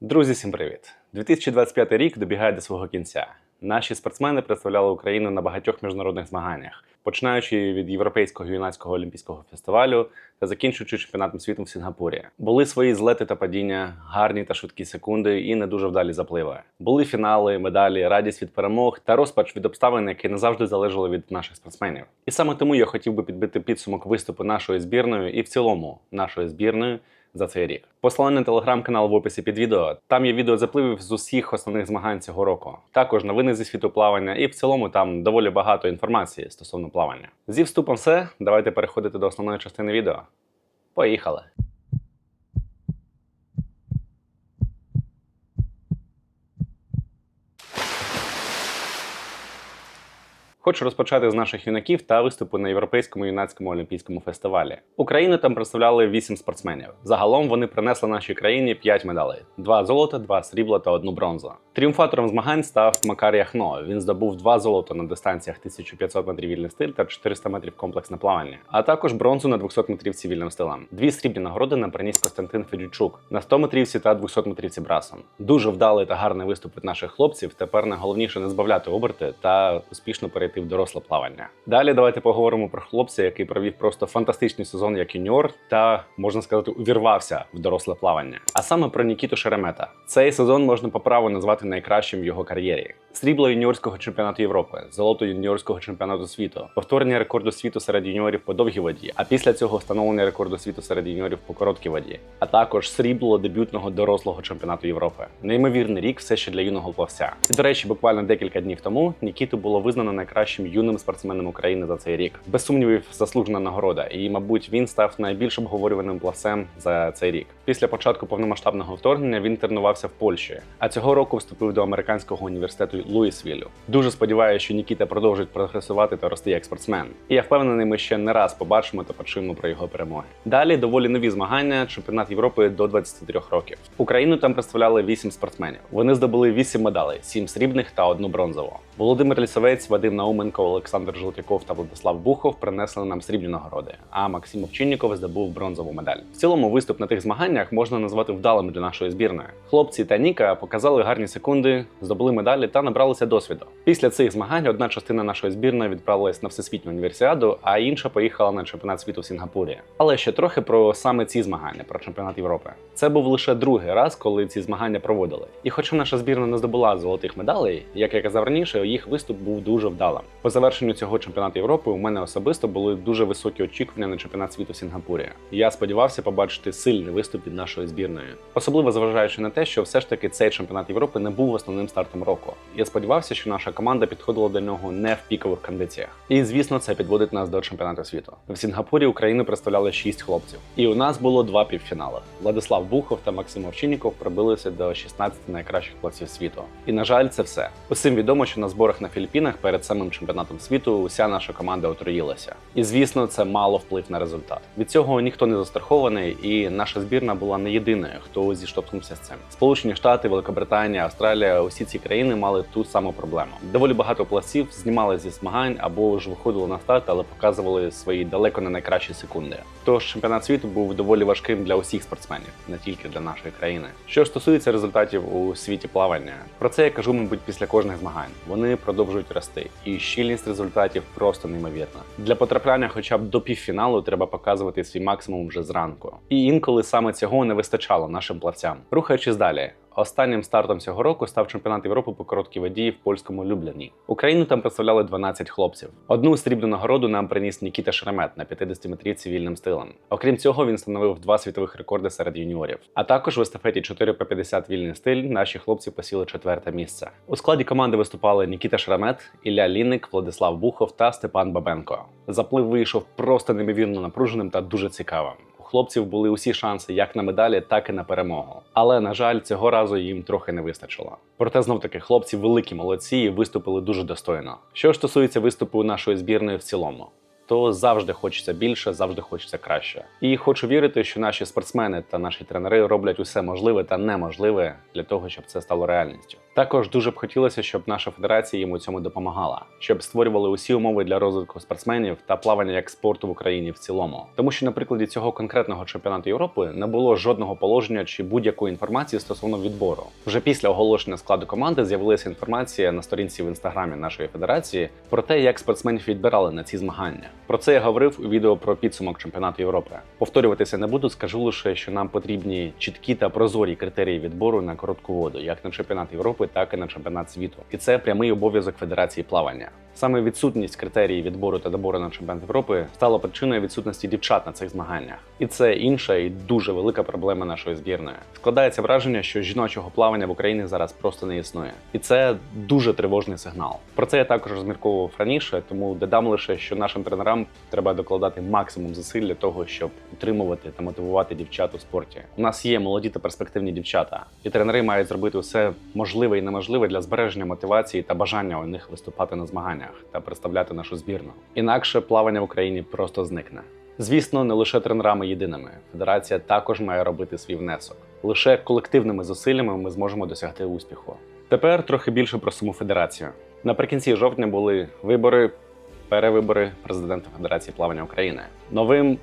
Друзі, всім привіт! 2025 рік добігає до свого кінця. Наші спортсмени представляли Україну на багатьох міжнародних змаганнях, починаючи від Європейського юнацького олімпійського фестивалю та закінчуючи чемпіонатом світу в Сінгапурі. Були свої злети та падіння, гарні та швидкі секунди і не дуже вдалі запливи. Були фінали, медалі, радість від перемог та розпач від обставин, які не завжди залежали від наших спортсменів. І саме тому я хотів би підбити підсумок виступу нашої збірної і в цілому нашої збірної за цей рік. Посилання на телеграм-канал в описі під відео. Там є відео запливів з усіх основних змагань цього року. Також новини зі світу плавання, і в цілому там доволі багато інформації стосовно плавання. Зі вступом все. Давайте переходити до основної частини відео. Поїхали! Хочу розпочати з наших юнаків та виступу на європейському юнацькому олімпійському фестивалі. Україну там представляли 8 спортсменів. Загалом вони принесли нашій країні 5 медалей: 2 золота, 2 срібла та 1 бронзу. Тріумфатором змагань став Макар Яхно. Він здобув 2 золота на дистанціях 1500 метрів вільний стиль та 400 метрів комплексне плавання, а також бронзу на 200 метрівці вільним стилем. Дві срібні нагороди нам приніс Костянтин Федючук на 100 метрівці та 200 метрівці брасом. Дуже вдалий та гарний виступ від наших хлопців. Тепер найголовніше не збавляти оберти та успішно перейти в доросле плавання. Далі давайте поговоримо про хлопця, який провів просто фантастичний сезон як юніор та можна сказати, увірвався в доросле плавання. А саме про Нікіту Шеремета. Цей сезон можна по праву назвати найкращим в його кар'єрі. Срібло юніорського чемпіонату Європи, золото юніорського чемпіонату світу, повторення рекорду світу серед юніорів по довгій воді, а після цього встановлення рекорду світу серед юніорів по короткій воді, а також срібло дебютного дорослого чемпіонату Європи. Неймовірний рік все ще для юного плавця. І до речі, буквально декілька днів тому Нікіту було визнано найкращим юним спортсменом України за цей рік. Без сумнівів, заслужена нагорода, і, мабуть, він став найбільш обговорюваним плавцем за цей рік. Після початку повномасштабного вторгнення він тренувався в Польщі, а цього року вступив до американського університету Луїсвіллю. Дуже сподіваюся, що Нікіта продовжить прогресувати та рости як спортсмен. І я впевнений, ми ще не раз побачимо та почуємо про його перемоги. Далі доволі нові змагання, чемпіонат Європи до 23 років. Україну там представляли 8 спортсменів. Вони здобули 8 медалей: 7 срібних та одну бронзову. Володимир Лісовець, Вадим Науменко, Олександр Жолтяков та Владислав Бухов принесли нам срібні нагороди. А Максим Овчинніков здобув бронзову медаль. В цілому виступ на тих змаганнях можна назвати вдалим для нашої збірної. Хлопці та Ніка показали гарні секунди, здобули медалі та набралися досвіду. Після цих змагань одна частина нашої збірної відправилась на всесвітню універсіаду, а інша поїхала на чемпіонат світу в Сінгапурі. Але ще трохи про саме ці змагання, про чемпіонат Європи. Це був лише другий раз, коли ці змагання проводили. І хоча наша збірна не здобула золотих медалей, як я казав раніше, їх виступ був дуже вдалим. По завершенню цього чемпіонату Європи у мене особисто були дуже високі очікування на чемпіонат світу в Сінгапурі. Я сподівався побачити сильний виступ від нашої збірної, особливо зважаючи на те, що все ж таки цей чемпіонат Європи не був основним стартом року. Я сподівався, що наша команда підходила до нього не в пікових кондиціях. І звісно, це підводить нас до чемпіонату світу. В Сінгапурі Україну представляли 6 хлопців, і у нас було два півфінали. Владислав Бухов та Максим Овчинніков пробилися до 16 найкращих плавців світу. І на жаль, це все. Усім відомо, що на зборах на Філіппінах перед самим чемпіонатом світу уся наша команда отруїлася. І звісно, це мало вплив на результат. Від цього ніхто не застрахований, і наша збірна була не єдиною, хто зіштовхнувся з цим. Сполучені Штати, Великобританія, Австралія усі ці країни мали ту саму проблему. Доволі багато плавців знімали зі змагань або ж виходили на старт, але показували свої далеко не найкращі секунди. Тож чемпіонат світу був доволі важким для усіх спортсменів, не тільки для нашої країни. Що стосується результатів у світі плавання, про це я кажу, мабуть, після кожних змагань. Вони продовжують рости, і щільність результатів просто неймовірна. Для потрапляння, хоча б до півфіналу, треба показувати свій максимум вже зранку. І інколи саме цього не вистачало нашим плавцям. Рухаючись далі. Останнім стартом цього року став чемпіонат Європи по короткій воді в польському Любляні. Україну там представляли 12 хлопців. Одну срібну нагороду нам приніс Нікіта Шеремет на 50-метрівці вільним стилем. Окрім цього, він встановив два світових рекорди серед юніорів. А також в естафеті 4 по 50 вільний стиль наші хлопці посіли четверте місце. У складі команди виступали Нікіта Шеремет, Ілля Лінник, Владислав Бухов та Степан Бабенко. Заплив вийшов просто неймовірно напруженим та дуже цікавим хлопців були усі шанси як на медалі, так і на перемогу. Але на жаль, цього разу їм трохи не вистачило. Проте знов таки хлопці великі молодці і виступили дуже достойно. Що ж стосується виступу нашої збірної в цілому. То завжди хочеться більше, завжди хочеться краще. І хочу вірити, що наші спортсмени та наші тренери роблять усе можливе та неможливе для того, щоб це стало реальністю. Також дуже б хотілося, щоб наша федерація їм у цьому допомагала, щоб створювали усі умови для розвитку спортсменів та плавання як спорту в Україні в цілому. Тому що на прикладі цього конкретного чемпіонату Європи не було жодного положення чи будь-якої інформації стосовно відбору. Вже після оголошення складу команди з'явилася інформація на сторінці в інстаграмі нашої федерації про те, як спортсменів відбирали на ці змагання. Про це я говорив у відео про підсумок чемпіонату Європи. Повторюватися не буду, скажу лише, що нам потрібні чіткі та прозорі критерії відбору на коротку воду, як на чемпіонат Європи, так і на чемпіонат світу. І це прямий обов'язок Федерації плавання. Саме відсутність критерії відбору та добору на чемпіонат Європи стала причиною відсутності дівчат на цих змаганнях. І це інша і дуже велика проблема нашої збірної. Складається враження, що жіночого плавання в Україні зараз просто не існує, і це дуже тривожний сигнал. Про це я також розмірковував раніше, тому додам лише, що нашим тренерам треба докладати максимум зусиль для того, щоб утримувати та мотивувати дівчат у спорті. У нас є молоді та перспективні дівчата, і тренери мають зробити все можливе і неможливе для збереження мотивації та бажання у них виступати на змаганнях та представляти нашу збірну. Інакше плавання в Україні просто зникне. Звісно, не лише тренерами єдиними. Федерація також має робити свій внесок. Лише колективними зусиллями ми зможемо досягти успіху. Тепер трохи більше про саму федерацію. Наприкінці жовтня були вибори, перевибори президента Федерації плавання України. Новим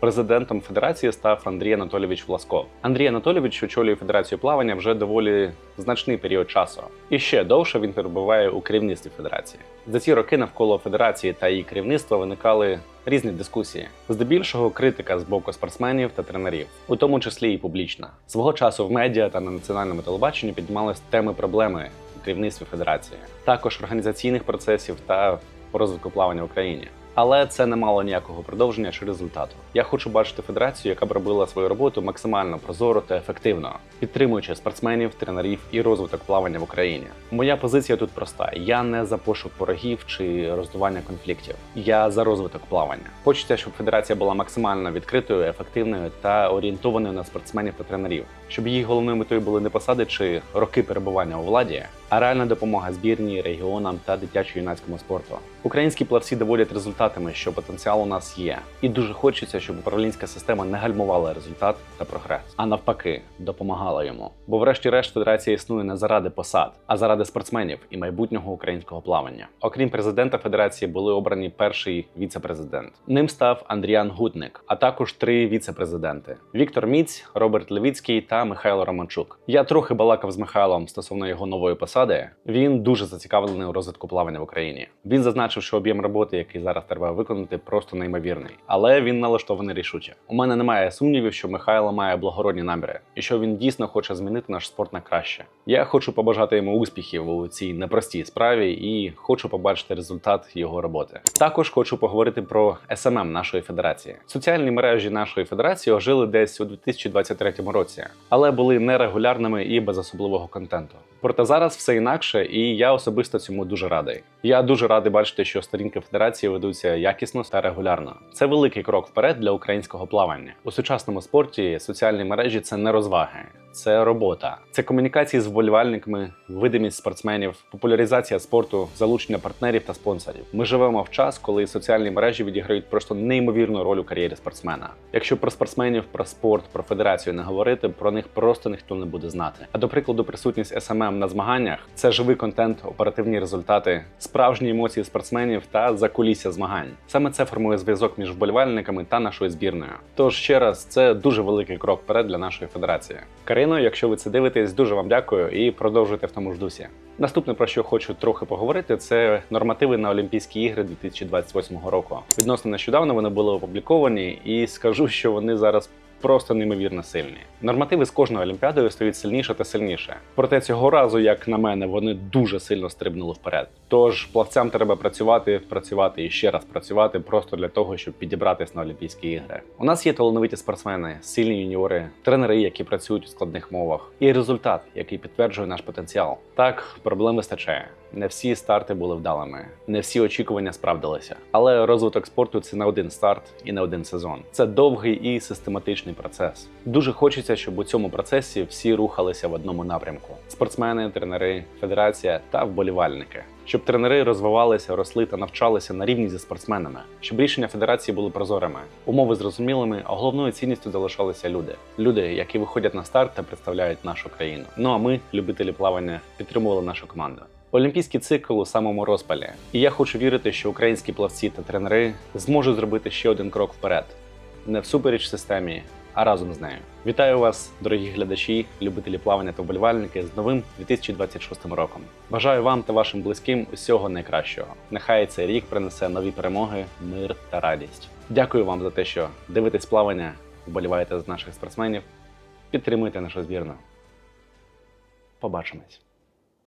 Президентом федерації став Андрій Анатолійович Власков. Андрій Анатолійович очолює федерацію плавання вже доволі значний період часу. І ще довше він перебуває у керівництві федерації. За ці роки навколо федерації та її керівництва виникали різні дискусії, здебільшого критика з боку спортсменів та тренерів, у тому числі і публічна. Свого часу в медіа та на національному телебаченні піднімались теми проблеми у керівництві федерації, також організаційних процесів та розвитку плавання в Україні. Але це не мало ніякого продовження чи результату. Я хочу бачити федерацію, яка б робила свою роботу максимально прозоро та ефективно, підтримуючи спортсменів, тренерів і розвиток плавання в Україні. Моя позиція тут проста: я не за пошук ворогів чи роздування конфліктів. Я за розвиток плавання. Хочеться, щоб федерація була максимально відкритою, ефективною та орієнтованою на спортсменів та тренерів, щоб її головною метою були не посади чи роки перебування у владі, а реальна допомога збірній, регіонам та дитячо-юнацькому спорту. Українські плавці доводять результатами, що потенціал у нас є, і дуже хочеться, щоб управлінська система не гальмувала результат та прогрес, а навпаки, допомагала йому. Бо, врешті-решт, федерація існує не заради посад, а заради спортсменів і майбутнього українського плавання. Окрім президента федерації, були обрані перший віце-президент. Ним став Андріан Гутник, а також три віце-президенти: Віктор Міць, Роберт Левіцький та Михайло Романчук. Я трохи балакав з Михайлом стосовно його нової посади. Він дуже зацікавлений у розвитку плавання в Україні. Він зазначив, що об'єм роботи, який зараз треба виконати, просто неймовірний, але він налаштований рішуче. У мене немає сумнівів, що Михайло має благородні наміри і що він дійсно хоче змінити наш спорт на краще. Я хочу побажати йому успіхів у цій непростій справі і хочу побачити результат його роботи. Також хочу поговорити про СММ нашої федерації. Соціальні мережі нашої федерації ожили десь у 2023 році, але були нерегулярними і без особливого контенту. Проте зараз все інакше, і я особисто цьому дуже радий. Я дуже радий бачити, що сторінки федерації ведуться якісно та регулярно. Це великий крок вперед для українського плавання. У сучасному спорті соціальні мережі це не розваги, це робота, це комунікації з вболівальниками, видимість спортсменів, популяризація спорту, залучення партнерів та спонсорів. Ми живемо в час, коли соціальні мережі відіграють просто неймовірну роль у кар'єрі спортсмена. Якщо про спортсменів, про спорт, про федерацію не говорити, про них просто ніхто не буде знати. А до прикладу, присутність СММ на змаганнях це живий контент, оперативні результати, справжні емоції спортсменів та закулісся змагань. Саме це формує зв'язок між вболівальниками та нашою збірною. Тож ще раз, це дуже великий крок вперед для нашої федерації. Карино, якщо ви це дивитесь, дуже вам дякую і продовжуйте в тому ж дусі. Наступне про що хочу трохи поговорити, це нормативи на Олімпійські ігри 2028 року. Відносно нещодавно вони були опубліковані, і скажу, що вони зараз. Просто неймовірно сильні. Нормативи з кожною олімпіадою стають сильніше та сильніше. Проте цього разу, як на мене, вони дуже сильно стрибнули вперед. Тож плавцям треба працювати, працювати і ще раз працювати просто для того, щоб підібратись на Олімпійські ігри. У нас є талановиті спортсмени, сильні юніори, тренери, які працюють у складних мовах, і результат, який підтверджує наш потенціал. Так, проблем вистачає. Не всі старти були вдалими, не всі очікування справдилися. Але розвиток спорту це не один старт і не один сезон. Це довгий і систематичний процес. Дуже хочеться, щоб у цьому процесі всі рухалися в одному напрямку: спортсмени, тренери, федерація та вболівальники. щоб тренери розвивалися, росли та навчалися на рівні зі спортсменами, щоб рішення федерації були прозорими, умови зрозумілими, а головною цінністю залишалися люди. Люди, які виходять на старт та представляють нашу країну. Ну а ми, любителі плавання, підтримували нашу команду. Олімпійський цикл у самому розпалі, і я хочу вірити, що українські плавці та тренери зможуть зробити ще один крок вперед, не всупереч системі, а разом з нею. Вітаю вас, дорогі глядачі, любителі плавання та вболівальники, з новим 2026 роком. Бажаю вам та вашим близьким усього найкращого. Нехай цей рік принесе нові перемоги, мир та радість. Дякую вам за те, що дивитесь плавання, вболіваєте з наших спортсменів, підтримуйте нашу збірну. Побачимось.